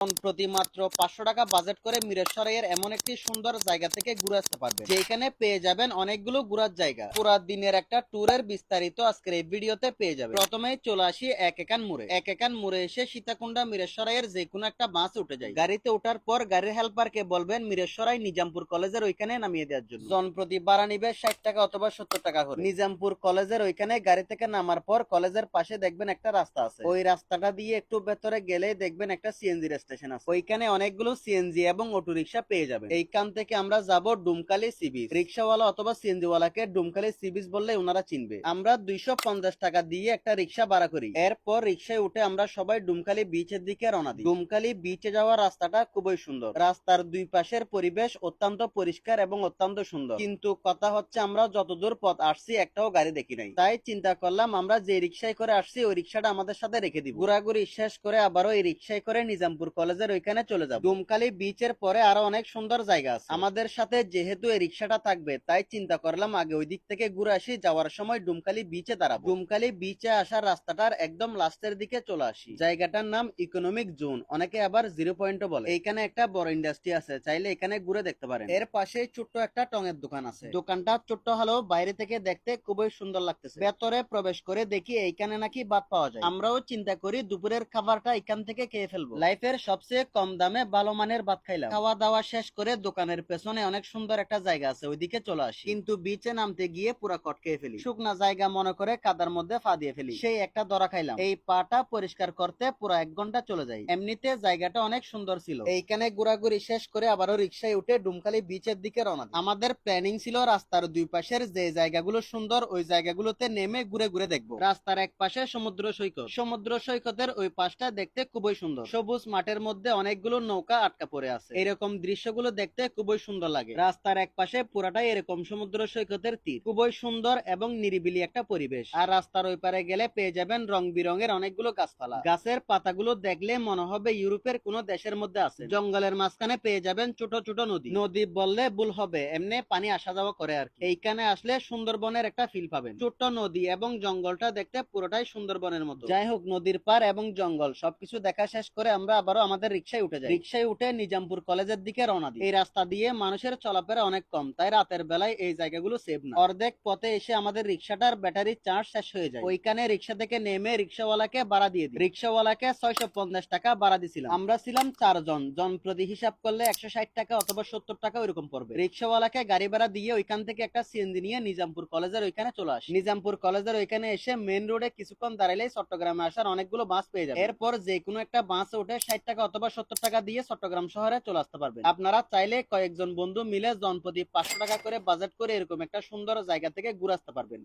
প্রতি মাত্র পাঁচশো টাকা বাজেট করে মিরেশ্বরের এমন একটি সুন্দর জায়গা থেকে ঘুরে আসতে পারবেন। যেখানে পেয়ে যাবেন অনেকগুলো ঘুরার জায়গা। পুরা দিনের একটা ট্যুরের বিস্তারিত আজকের এই ভিডিওতে পেয়ে যাবেন। প্রথমেই চলে আসি এক একান মুড়ে। এক একান মুড়ে এসে সীতাকুণ্ডা মিরেশ্বরের যে কোনো একটা বাস উঠে যায়। গাড়িতে ওঠার পর গাড়ির হেল্পারকে বলবেন মিরেশ্বরাই নিজামপুর কলেজের ওইখানে নামিয়ে দেওয়ার জন্য। জন প্রতি ভাড়া নিবে ষাট টাকা অথবা সত্তর টাকা করে। নিজামপুর কলেজের ওইখানে গাড়ি থেকে নামার পর কলেজের পাশে দেখবেন একটা রাস্তা আছে। ওই রাস্তাটা দিয়ে একটু ভেতরে গেলে দেখবেন একটা সিএনজি স্টেশন আছে ওইখানে অনেকগুলো সিএনজি এবং অটো রিক্সা পেয়ে যাবে এইখান থেকে আমরা যাব ডুমকালি সি বিচ। রিক্সাওয়ালা অথবা সিএনজি ওয়ালাকে ডুমকালি সি বললে ওনারা চিনবে। আমরা দুইশো পঞ্চাশ টাকা দিয়ে একটা রিক্সা ভাড়া করি। এরপর রিক্সায় উঠে আমরা সবাই ডুমকালি বিচের দিকে রওনা দিই। ডুমকালি বিচে যাওয়ার রাস্তাটা খুবই সুন্দর। রাস্তার দুই পাশের পরিবেশ অত্যন্ত পরিষ্কার এবং অত্যন্ত সুন্দর। কিন্তু কথা হচ্ছে আমরা যতদূর পথ আসছি একটাও গাড়ি দেখি নাই। তাই চিন্তা করলাম আমরা যে রিক্সায় করে আসছি, ওই রিক্সাটা আমাদের সাথে রেখে দিব। ঘোরাঘুরি শেষ করে আবারও এই রিক্সায় করে নিজামপুর কলেজের ওইখানে চলে যাব। ডুমকালি বিচের পরে আরও অনেক সুন্দর জায়গা আছে। আমাদের সাথে যেহেতু এই রিক্সাটা থাকবে তাই চিন্তা করলাম আগে ওই দিক থেকে ঘুরে আসি যাওয়ার সময় ডুমকালি বিচে দাঁড়াবো। ডুমকালি বিচে আসার রাস্তাটার একদম লাস্টের দিকে চলে আসি। জায়গাটার নাম ইকোনমিক জোন অনেকে আবার জিরো পয়েন্টও বলে। এইখানে একটা বড় ইন্ডাস্ট্রি আছে চাইলে এখানে ঘুরে দেখতে পারেন। এর পাশে ছোট্ট একটা টঙের দোকান আছে। দোকানটা ছোট্ট হলেও বাইরে থেকে দেখতে খুবই সুন্দর লাগতেছে। ভেতরে প্রবেশ করে দেখি এইখানে নাকি বাদ পাওয়া যায়। আমরাও চিন্তা করি দুপুরের খাবারটা এখান থেকে খেয়ে ফেলব। লাইফের সবচেয়ে কম দামে ভালো মানের ভাত খাইলাম। খাওয়া দাওয়া শেষ করে দোকানের পেছনে অনেক সুন্দর একটা জায়গা আছে, ওইদিকে চলে আসি। কিন্তু বিচে নামতে গিয়ে পুরা কট খেয়ে ফেলি। শুকনা জায়গা মনে করে কাদার মধ্যে ফা দিয়ে ফেলি। সেই একটা দরা খাইলাম। এই পাটা পরিষ্কার করতে পুরা এক ঘণ্টা চলে যায়। এমনিতে জায়গাটা অনেক সুন্দর ছিল। এইখানে ঘোরাঘুরি শেষ করে আবারও রিক্সায় উঠে ডুমখালি বিচের দিকে রওনা আমাদের প্ল্যানিং ছিল রাস্তার দুই পাশের যে জায়গাগুলো সুন্দর, ওই জায়গাগুলোতে নেমে ঘুরে ঘুরে দেখব। রাস্তার এক পাশে সমুদ্র সৈকত। সমুদ্র সৈকতের ওই পাশটা দেখতে খুবই সুন্দর। সবুজ মাঠের মধ্যে অনেকগুলো নৌকা আটকা পড়ে আছে। এরকম দৃশ্যগুলো দেখতে খুবই সুন্দর লাগে। রাস্তার এক পাশে পুরাটাই এরকম সমুদ্র সৈকতের তীর। খুবই সুন্দর এবং নিরিবিলি একটা পরিবেশ। আর রাস্তার ওই পারে গেলে পেয়ে যাবেন রং বিরঙের অনেকগুলো গাছপালা। গাছের পাতাগুলো দেখলে মনে হবে ইউরোপের কোন দেশের মধ্যে আছে। জঙ্গলের মাঝখানে পেয়ে যাবেন ছোট ছোট নদী। নদী বললে ভুল হবে, এমনি পানি আসা যাওয়া করে আর এইখানে আসলে সুন্দরবনের একটা ফিল পাবেন। ছোট্ট নদী এবং জঙ্গলটা দেখতে পুরোটাই সুন্দরবনের মতো। যাই হোক, নদীর পার এবং জঙ্গল, সবকিছু দেখা শেষ করে আমরা আবারও আমাদের রিক্সায় উঠে যায়। রিক্সায় উঠে নিজামপুর কলেজের দিকে রওনা দিই। এই রাস্তা দিয়ে মানুষের চলাফেরা অনেক কম তাই রাতের বেলায় এই জায়গাগুলো সেভ না। অর্ধেক পথে এসে আমাদের রিক্সাটার ব্যাটারি চার্জ শেষ হয়ে যায়। ওইখানে রিক্সা থেকে নেমে রিক্সাওয়ালাকে ভাড়া দিয়ে দিই। রিক্সাওয়ালাকে ছয়শো পঞ্চাশ টাকা ভাড়া দিছিলাম। আমরা ছিলাম চারজন জন প্রতি হিসাব করলে একশো ষাট টাকা অথবা সত্তর টাকা ওইরকম পড়বে। রিক্সাওয়ালাকে গাড়ি ভাড়া দিয়ে ওইখান থেকে একটা সিএনজি নিয়ে নিজামপুর কলেজের ওইখানে চলে আসি। নিজামপুর কলেজের ওইখানে এসে মেন রোডে কিছুক্ষণ দাঁড়াইলেই চট্টগ্রামে আসার অনেকগুলো বাস পেয়ে যাবে। এরপর যে কোনো একটা বাস উঠে ষাট টাকা অথবা সত্তর টাকা দিয়ে চট্টগ্রাম শহরে চলে আসতে পারবেন। আপনারা চাইলে কয়েকজন বন্ধু মিলে জনপ্রতি পাঁচশো টাকা করে বাজেট করে এরকম একটা সুন্দর জায়গা থেকে ঘুরে আসতে পারবেন।